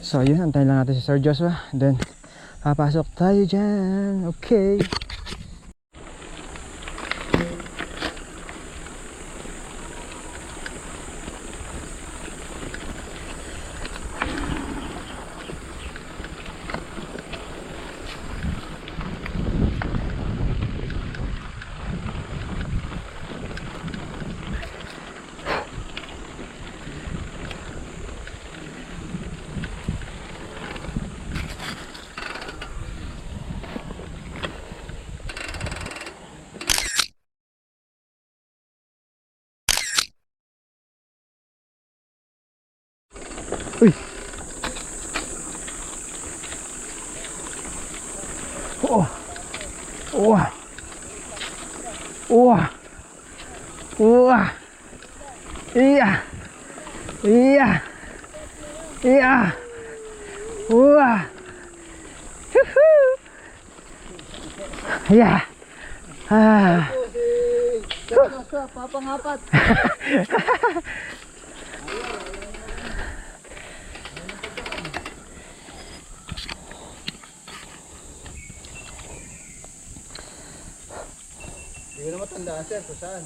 So yun, antayin lang natin si Sir Joshua. Then, papasok tayo dyan. Okay. Uy! Oh! Oh! Oh! Oh! Iya! Iya! Iya! Huhu! Yeah! Ah! Papangapat. Matandaan sir kung saan.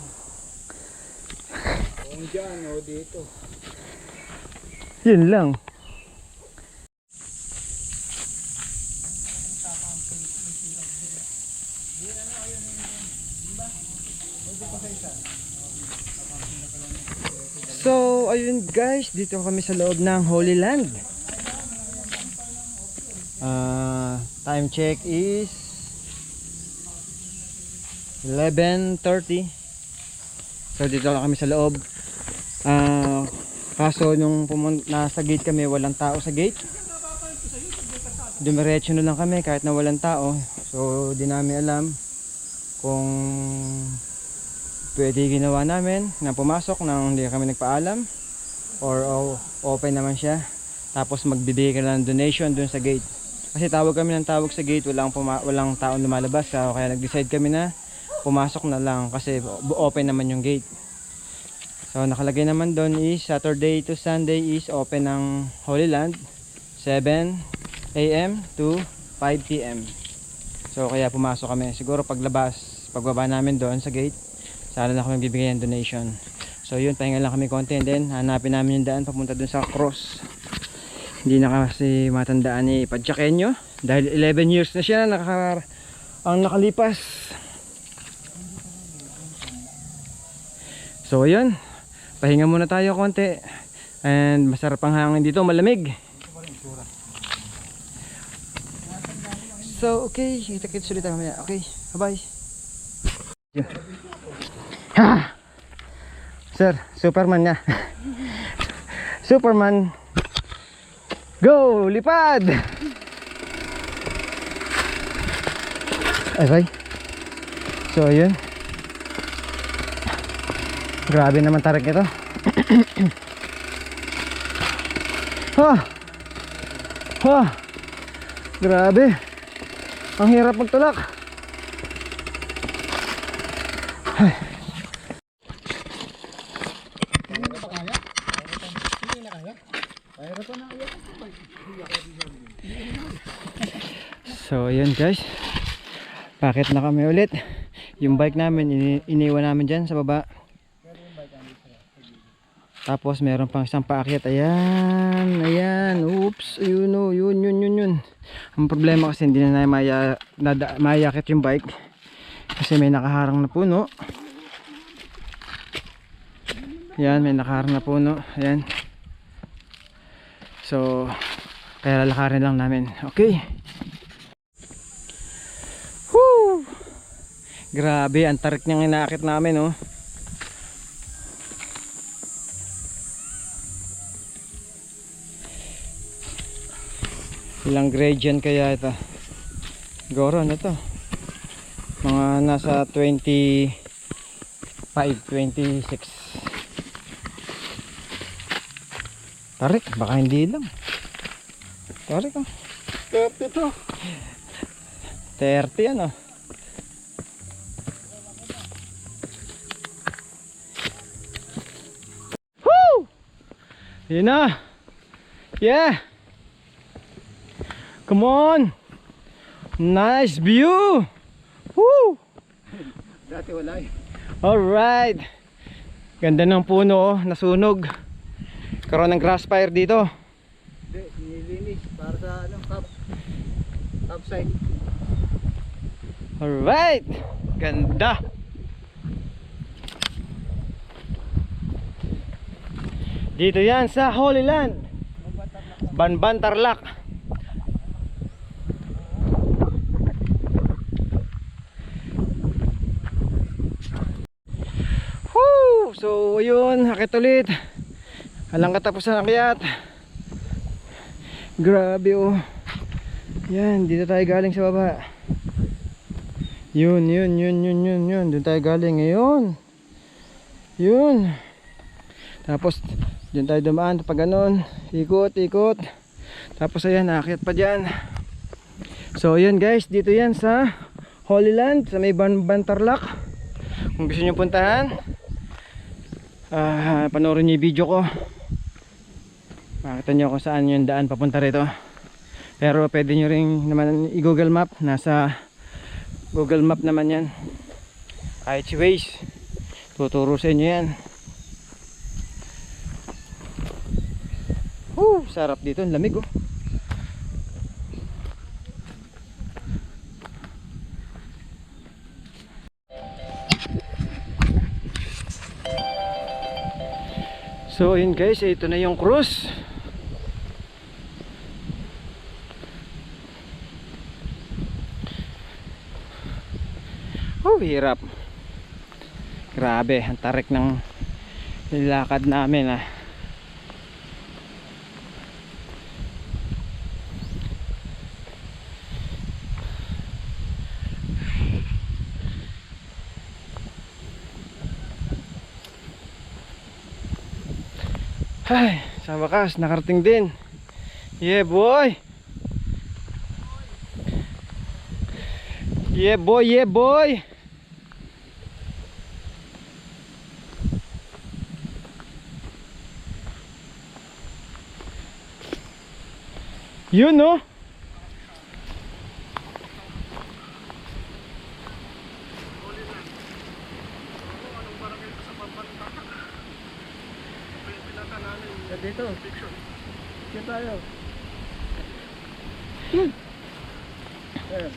Kung dyan o dito. Yun lang. So, ayun guys, dito kami sa loob ng Holy Land. Ah, time check is 11.30 So dito lang kami sa loob. Ah, kaso nung nasa gate kami walang tao sa gate. Dumiretso na lang kami kahit na walang tao. So di namin alam kung pwede ginawa namin na pumasok nang hindi kami nagpaalam or o- open naman siya. Tapos magbibigay ka ng donation dun sa gate. Kasi tawag kami ng tawag sa gate walang, walang taong lumalabas so, kaya nag-decide kami na pumasok na lang kasi open naman yung gate so nakalagay naman doon is Saturday to Sunday is open ng Holy Land 7 a.m. to 5 p.m. So kaya pumasok kami. Siguro paglabas, pagbaba namin doon sa gate, sana na kami bibigay ng donation. So yun, pahinga lang kami konti and then hanapin namin yung daan papunta doon sa cross. Hindi na kasi matandaan ni Padjakenyo dahil 11 years na siya nakaka ang nakalipas. So yun, pahinga muna tayo konti and masarap ang hangin dito, malamig. So, okay. Kita-kits ulit tayo mamaya. Okay. Bye-bye. Ha! Sir, Superman nga. Superman. Go! Lipad! Okay. So, yun. Grabe naman tarik ito. ha! Ha! Grabe. Ang hirap magtulak. So ayun guys Bakit na kami ulit Yung bike namin ini iniwan namin dyan sa baba Tapos meron pang isang paakyat. Ayan Ayan. Oops Ayun o Yun yun yun yun. Ang problema kasi hindi na maya, nada, yung bike. Kasi may nakaharang na puno. Ayan may nakaharang na puno. Ayan. So Kaya lalakarin lang namin. Okay. Woo! Grabe, ang tarik niyang inaakit namin, oh. Ilang gradient kaya ito? Goro, ano to? Mga nasa 25, 26. Tarik, baka hindi lang. Tarik, oh. Pwede to. 30 ano? Woo! Yun na! Yeah! Come on! Nice view! Woo! Dati wala eh. Alright! Ganda ng puno oh, nasunog. Karoon ng grass fire dito. Hindi, nilinis para sa ano. Top side. Alright! Ganda! Dito yan sa Holy Land. Banban Tarlac. Woo! So ayun, akit ulit. Alang katapusan ng akyat. Grabe oh. Yan, dito tayo galing sa baba. Yun, yun, yun, yun, yun, yun. Doon tayo galing ngayon. Yun. Tapos, doon tayo dumaan pa ganun. Ikot, ikot. Tapos ayan, nakakit pa dyan. So, yun guys. Dito yan sa Holy Land, sa may Ban Bantarlak. Kung gusto nyo puntahan, ah panoorin nyo yung video ko. Makita nyo kung saan yung daan papunta rito. Pero pwede nyo rin naman i-google map. Nasa Google Map naman yan. Kahit si Waze. Tuturo sa inyo yan. Woo, sarap dito. Ang lamig oh. So yun guys, ito na yung cruise. Oh, hirap. Grabe, ang tarik ng nilakad namin ah. Ay, sa wakas, nakarating din. Yeah, boy. Yeah, boy, yeah, boy. Yun no? Sa dito. Dito tayo. Hmm. Ayan.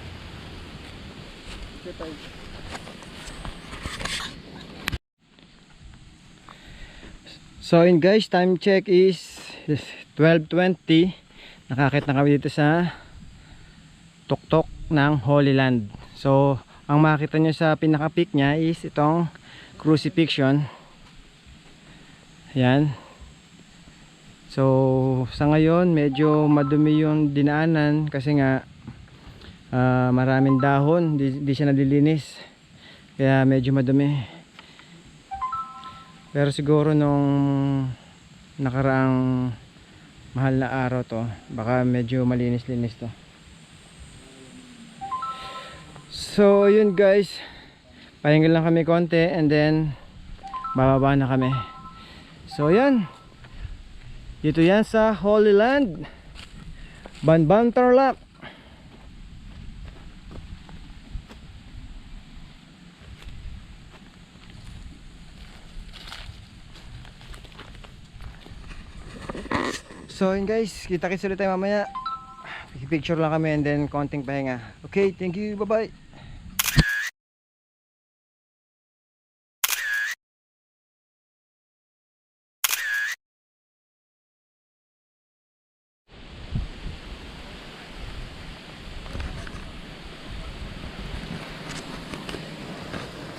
Tayo. So yun guys, time check is 12.20 Nakakit na kami dito sa tuktok ng Holy Land So ang makita nyo sa pinaka peak nya is itong crucifixion Yan So sa ngayon medyo madumi yung dinaanan kasi nga ah, maraming dahon, di, di siya nalilinis Kaya medyo madumi pero siguro nung nakaraang mahal na araw to, baka medyo malinis-linis to. So, yun guys. Pahinga lang kami konti and then bababa na kami. So, yan. Dito yan sa Holy Land. Banban Tarlac. So yun guys, kita-kits ulit tayo mamaya. Picture lang kami and then konting pahinga. Okay, thank you. Bye-bye.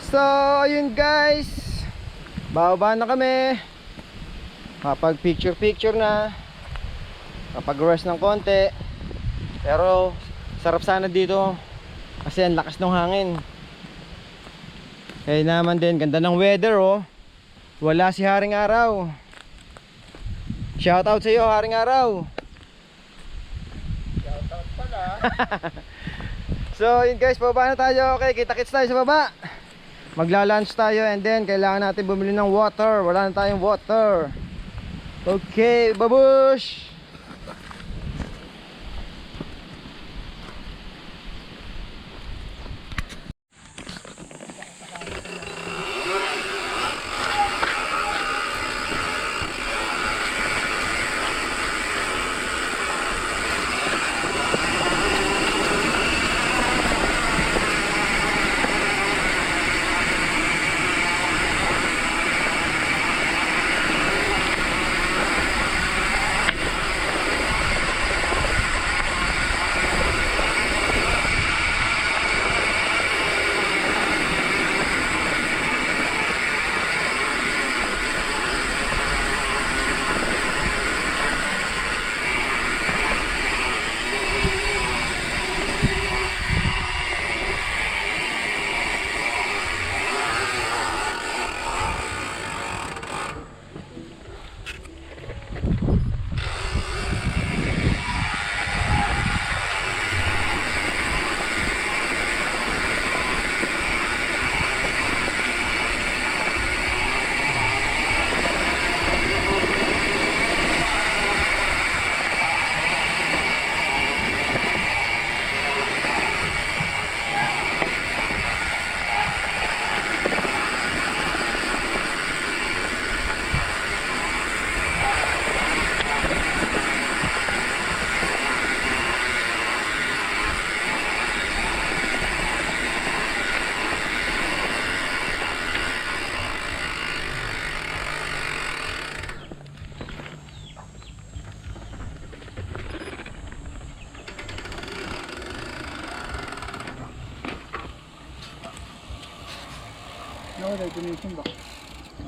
So, ayun guys. Bababa na kami. Kapag picture picture na. Kapag rest ng konti. Pero sarap sana dito kasi ang lakas ng hangin. Kaya naman din ganda ng weather oh. Wala si Haring Araw. Shout out sa iyo Haring Araw. Shoutout pala. So yun guys, baba na tayo. Okay, kita-kits tayo sa baba. Magla-lunch tayo and then kailangan natin bumili ng water. Wala na tayong water. Okay, babush!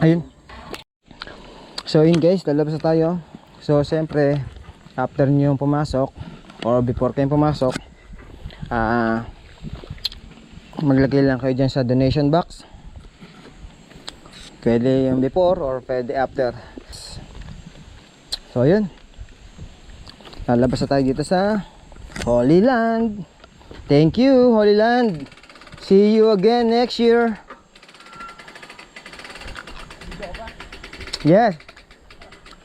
Ayun. So yun guys, lalabas na tayo. So siyempre, after nyo pumasok or before kayo pumasok, ah maglagay lang kayo dyan sa donation box. Pwede yung before or pwede after. So yun. Lalabas na tayo dito sa Holy Land. Thank you, Holy Land. See you again next year. Yes.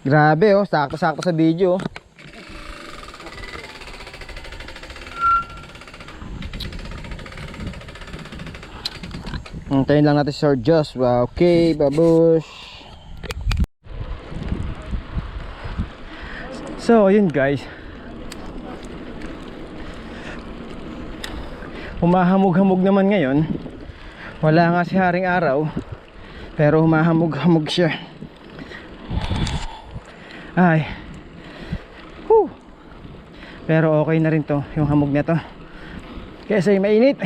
Grabe oh, sakto-sakto sa video. oh. Antayin lang natin si Sir Joshua. Okay, babush. So, yun guys. Humahamog-hamog naman ngayon. Wala nga si Haring Araw. Pero humahamog-hamog siya. Ay. Whew. Pero okay na rin to, yung hamog na to. Mainit.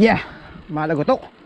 Yeah, malagotok.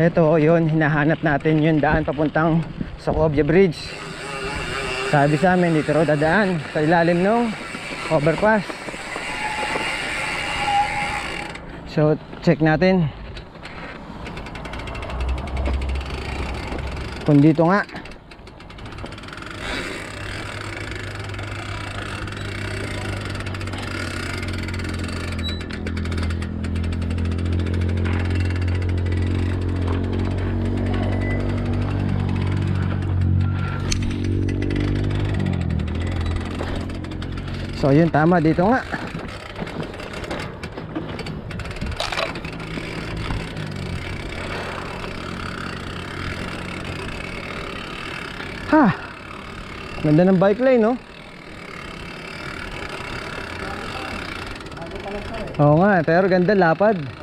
Ito, yun, hinahanap natin yung daan papuntang Sokovia Bridge. Sabi sa amin, dito raw dadaan sa ilalim ng overpass. So, check natin. Kung dito nga. So, yun, tama. Dito nga. Ha! Ganda ng bike lane, no? Oo nga, pero ganda lapad. Hindi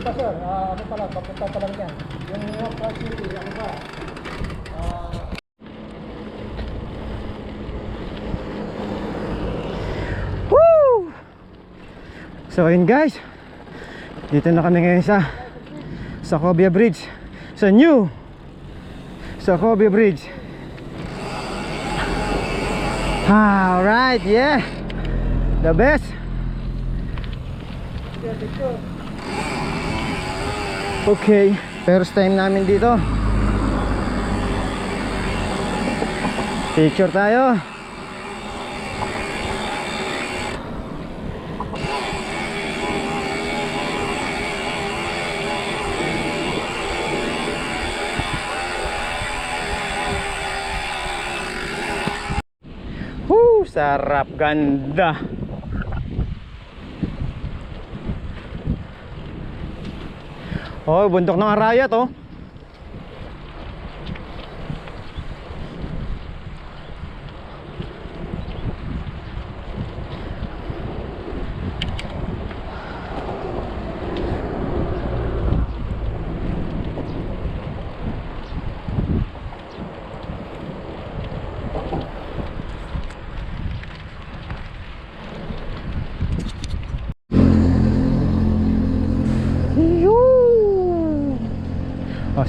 pa sir, Ah, ano pala, papunta pa lang yan. Yung York City, ano ba? Woo! So, yun guys. Dito na kami ngayon sa Sacobia Bridge. Sa new Sacobia Bridge. Alright, yeah. The best. Okay, first time namin dito. Picture tayo. Sarap ganda. Oh, bundok ng Arayat oh.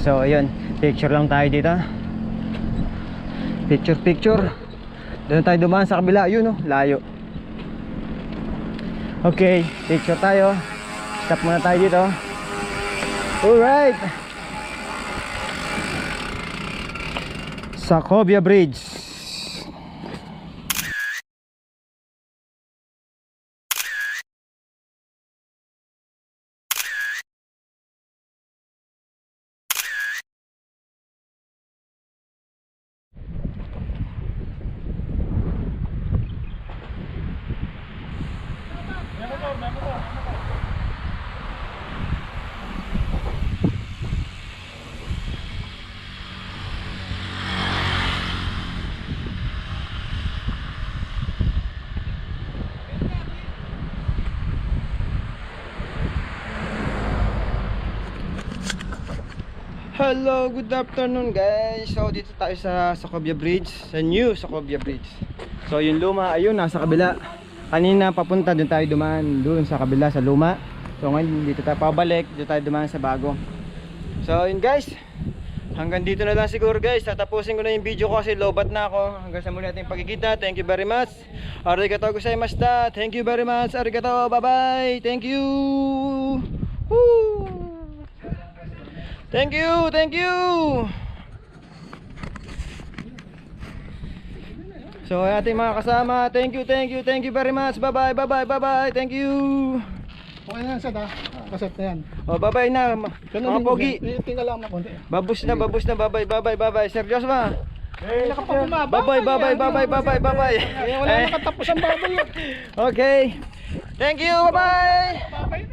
So ayun, picture lang tayo dito. Picture picture. Doon tayo dumaan sa kabila, yun oh, layo. Okay, picture tayo. Stop muna tayo dito. Alright. Sacobia Bridge. Hello, good afternoon guys. So dito tayo sa Sacobia Bridge, sa new Sacobia Bridge. So yung luma ayun nasa kabila. Kanina papunta doon tayo dumaan doon sa kabila sa luma. So ngayon dito tayo pabalik, dito tayo dumaan sa bago. So yun guys. Hanggang dito na lang siguro guys. Tatapusin ko na yung video ko kasi lobat na ako. Hanggang sa muli natin pagkikita. Thank you very much. Arigatou gozaimashita. Thank you very much. Arigatou. Bye-bye. Thank you. Woo. Thank you, thank you. So ating mga kasama, thank you, thank you, thank you very much. Bye bye, bye bye, bye bye. Thank you. Okay na Seth ha? Kaset na yan. Oh, bye bye na. Mga pogi. Tingnan lang na konti. Babus na, babus na. Bye bye, bye bye, bye bye. Sir Joshua. Wala ka pa bumaba. Bye bye, bye bye, bye bye, bye bye, bye bye. Eh, wala Eh, na katapos ang baboy. Okay. Thank you, bye bye.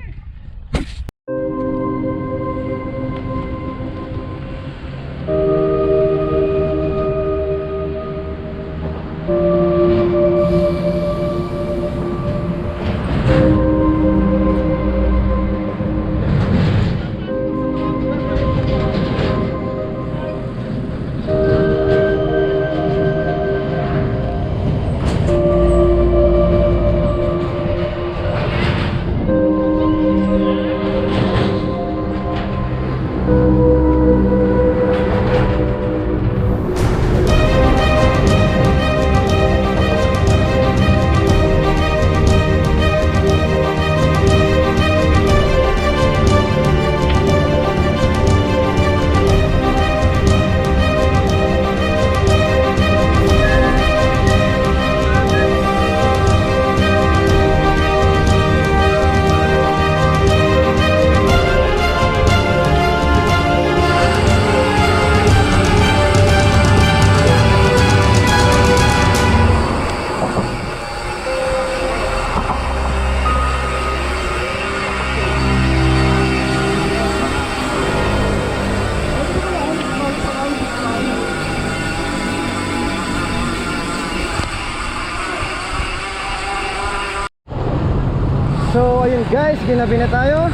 So ayun guys, ginabi na tayo.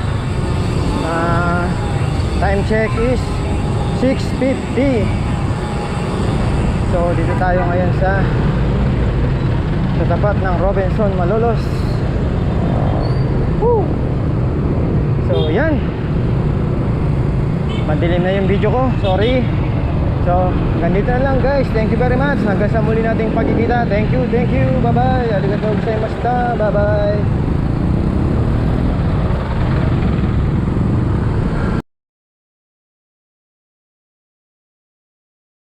Ah, time check is 6:50. So dito tayo ngayon sa sa tapat ng Robinson Malolos. Woo! So yan. Madilim na yung video ko. Sorry. So, ganito na lang guys. Thank you very much. Hanggang sa muli nating pagkikita. Thank you, thank you. Bye-bye. Arigatou gozaimashita. Bye-bye.